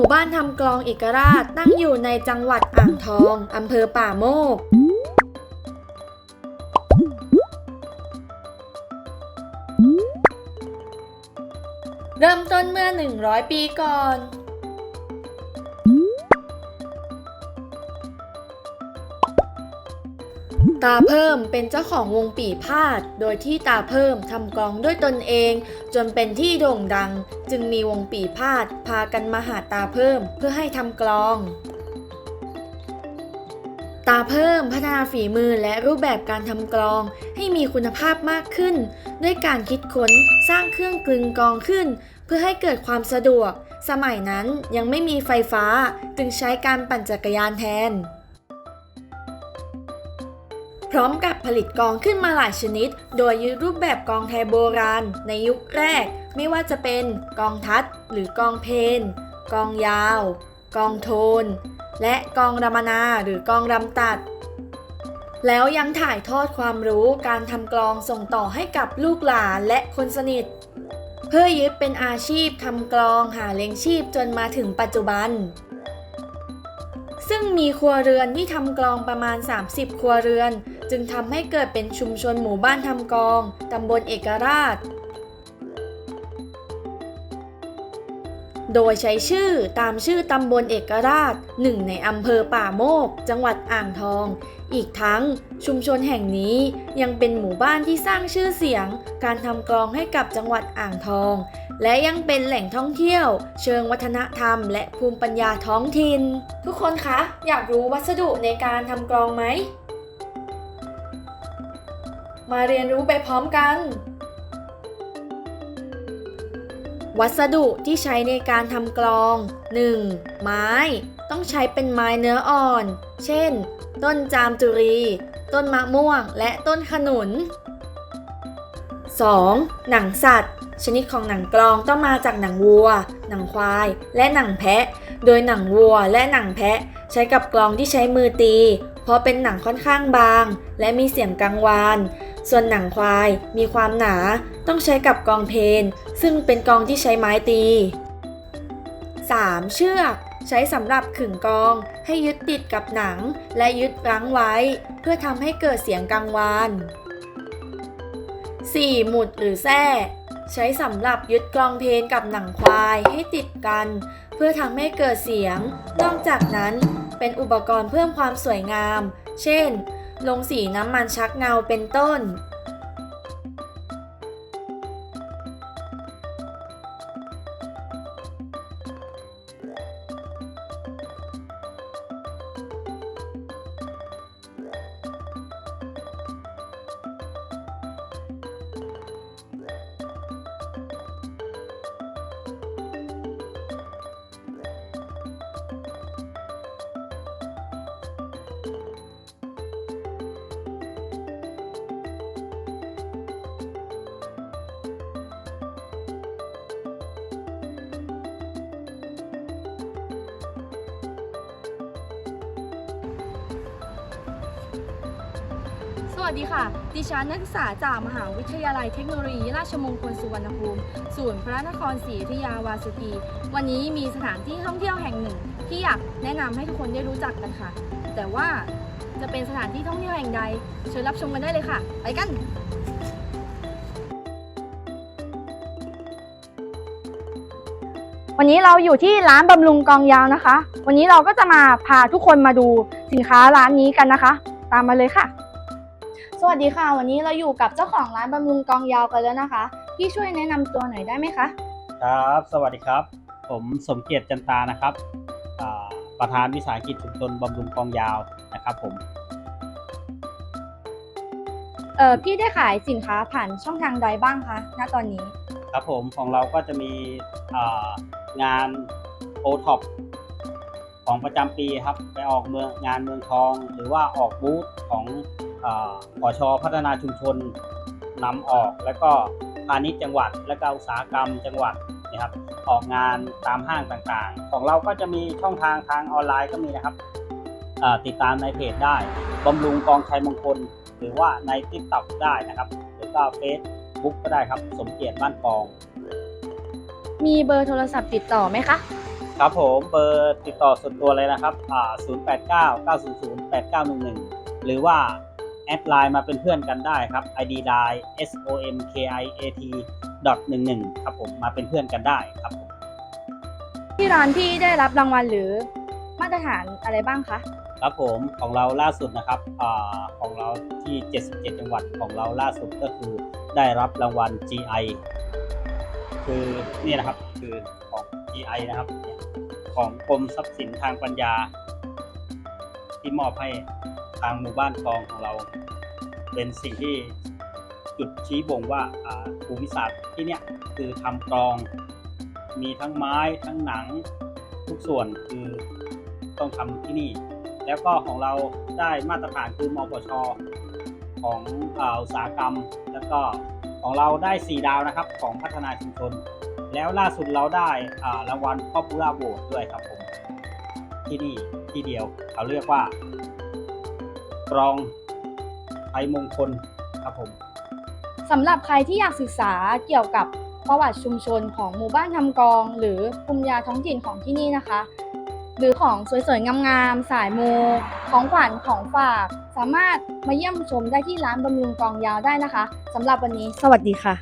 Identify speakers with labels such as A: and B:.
A: หมู่บ้านทำกลองเอกราชตั้งอยู่ในจังหวัดอ่างทอง อำเภอป่าโมก เริ่มต้นเมื่อ 100 ปีก่อน ตาเพิ่มเป็นเจ้าของวงปีพาด โดยที่ตาเพิ่มทำกองด้วยตนเอง จนเป็นที่โด่งดัง จึงมีวงปีพาด พากันมาหาตาเพิ่มเพื่อให้ทำกลอง ตาเพิ่มพัฒนาฝีมือและรูปแบบการทำกลอง ให้มีคุณภาพมากขึ้น ด้วยการคิดค้นสร้างเครื่องกลึงกลองขึ้น เพื่อให้เกิดความสะดวก สมัยนั้นยังไม่มีไฟฟ้าจึงใช้การปั่นจักรยานแทน พร้อมกับผลิตกองขึ้นมาหลายชนิด โดยยึดรูปแบบกองไทยโบราณ ในยุคแรก ไม่ว่าจะเป็นกองทัดหรือกองเพนกองยาว กองโทน และกองรำมนาหรือกองรำตัด แล้วยังถ่ายทอดความรู้การทำกลองส่งต่อให้กับลูกหลานและคนสนิท เพื่อยึดเป็นอาชีพทำกลองหาเลี้ยงชีพจนมาถึงปัจจุบันซึ่งมีครัวเรือนที่ทำกลองประมาณ 30 ครัวเรือน จึงทำให้เกิดเป็นชุมชนหมู่บ้านทำกองตำบลเอกราช โดยใช้ชื่อตามชื่อตำบลเอกราชหนึ่งในอำเภอป่าโมก จังหวัดอ่างทอง อีกทั้งชุมชนแห่งนี้ยังเป็นหมู่บ้านที่สร้างชื่อเสียง การทำกลองให้กับจังหวัดอ่างทอง และยังเป็นแหล่งท่องเที่ยว เชิงวัฒนธรรม และภูมิปัญญาท้องถิ่นทุกคนคะ อยากรู้วัสดุในการทำกลองไหม มาเรียนรู้ไปพร้อมกัน วัสดุที่ใช้ในการทำกลอง 1. ไม้ ต้องใช้เป็นไม้เนื้ออ่อน เช่น ต้นจามจุรี ต้นมะม่วง และต้นขนุน 2. หนังสัตว์ ชนิดของหนังกลองต้องมาจากหนังวัว หนังควาย และหนังแพะ โดยหนังวัวและหนังแพะ ใช้กับกลองที่ใช้มือตี เพราะเป็นหนังค่อนข้างบาง และมีเสียงกังวาน ส่วนหนังควายมีความหนาต้องใช้กับกองเพน ซึ่งเป็นกองที่ใช้ไม้ตี 3. เชือกใช้สำหรับขึงกองให้ยึดติดกับหนังและยึดรั้งไว้ เพื่อทำให้เกิดเสียงกังวาน 4. หมุดหรือแส้ใช้สำหรับยึดกลองเพลนกับหนังควายให้ติดกัน เพื่อทำให้เกิดเสียง นอกจากนั้นเป็นอุปกรณ์เพิ่มความสวยงาม เช่น ลงสีน้ำมันชักเงาเป็นต้น
B: วัสดีค่ะ ดิฉันนักศึกษาจากมหาวิทยาลัยเทคโนโลยีราชมงคลสุวรรณภูมิศูนย์พระนครศรีอยุธยาวาสุกีวันนี้มีสถานที่ท่องเที่ยวแห่งหนึ่ง ที่อยากแนะนำให้ทุกคนได้รู้จักกันค่ะ แต่ว่าจะเป็นสถานที่ท่องเที่ยวแห่งใด เชิญรับชมกันได้เลยค่ะ ไปกันวันนี้เราอยู่ที่ร้านบำรุงกองยาวนะคะ วันนี้เราก็จะมาพาทุกคนมาดูสินค้าร้านนี้กันนะคะ ตามมาเลยค่ะ สวัสดีค่ะ วันนี้เราอยู่กับเจ้าของร้านบำรุงกองยาวกันแล้วนะคะ พี่ช่วยแนะนำตัวหน่อยได้ไหมคะ
C: ครับ สวัสดีครับ ผมสมเกียรติจันตานะครับอ่าประธานวิสาหกิจชุมชนบำรุงกองยาวนะครับผม
B: เออพี่ได้ขายสินค้าผ่านช่องทางใดบ้างคะณตอนนี้
C: ครับผมของเราก็จะมีอ่างานโอท็อปของประจำปีครับ ไปออกเมืองงานเมืองทอง หรือว่าออกบูธของ อาปชพัฒนาชุมชนนำออก แล้วก็พาณิชย์จังหวัด และก็อุตสาหกรรมจังหวัดนะครับออกงานตามห้างต่างๆ ของเราก็จะมีช่องทางทางออนไลน์ก็มีนะครับอ่าติดตามในเพจได้บำรุงกองชัยมงคล หรือว่าในทิกต็อกได้นะครับ หรือก็เฟซบุ๊กก็ได้ครับ สมเกียรติบ้านกอง
B: มีเบอร์โทรศัพท์ติดต่อไหมคะ
C: ครับผมเบอร์ติดต่อส่วนตัวเลยนะครับอ่า089 900 8911 หรือว่า แอดไลน์มาเป็นเพื่อนกันได้ครับ ID line s o m k i a t dot 11ครับผมมาเป็นเพื่อนกันได้ครับผม
B: ที่ร้านพี่ได้รับรางวัลหรือมาตรฐานอะไรบ้างคะ
C: ครับผมของเราล่าสุดนะครับอาของเราที่ 77 จังหวัดของเราล่าสุดก็คือได้รับรางวัล GI คือนี่นะครับคือของ GI นะครับเนี่ยของกรมทรัพย์สินทางปัญญา ที่มอบให้ ทางหมู่บ้านคลองของเรา เป็นสิ่งที่จุดชี้บ่งว่าภูมิศาสตร์ที่เนี่ยคือทำกรอง มีทั้งไม้ทั้งหนังทุกส่วนคือต้องทำที่นี่ แล้วก็ของเราได้มาตรฐานคือมปชของอุตสาหกรรม แล้วก็ของเราได้ 4 ดาวนะครับของพัฒนาชุมชน แล้วล่าสุดเราได้รางวัล Popular Vote ด้วยครับผม ที่นี่ที่เดียวเขาเรียกว่า กรองไทยมงคลครับผม
B: สำหรับใครที่อยากศึกษาเกี่ยวกับประวัติชุมชนของหมู่บ้านทำกอง หรือภูมิยาท้องถิ่นของที่นี่นะคะ หรือของสวยๆงามๆสายมูของขวัญของฝาก สามารถมาเยี่ยมชมได้ที่ร้านบำรุงกองยาวได้นะคะสำหรับวันนี้ สวัสดีค่ะ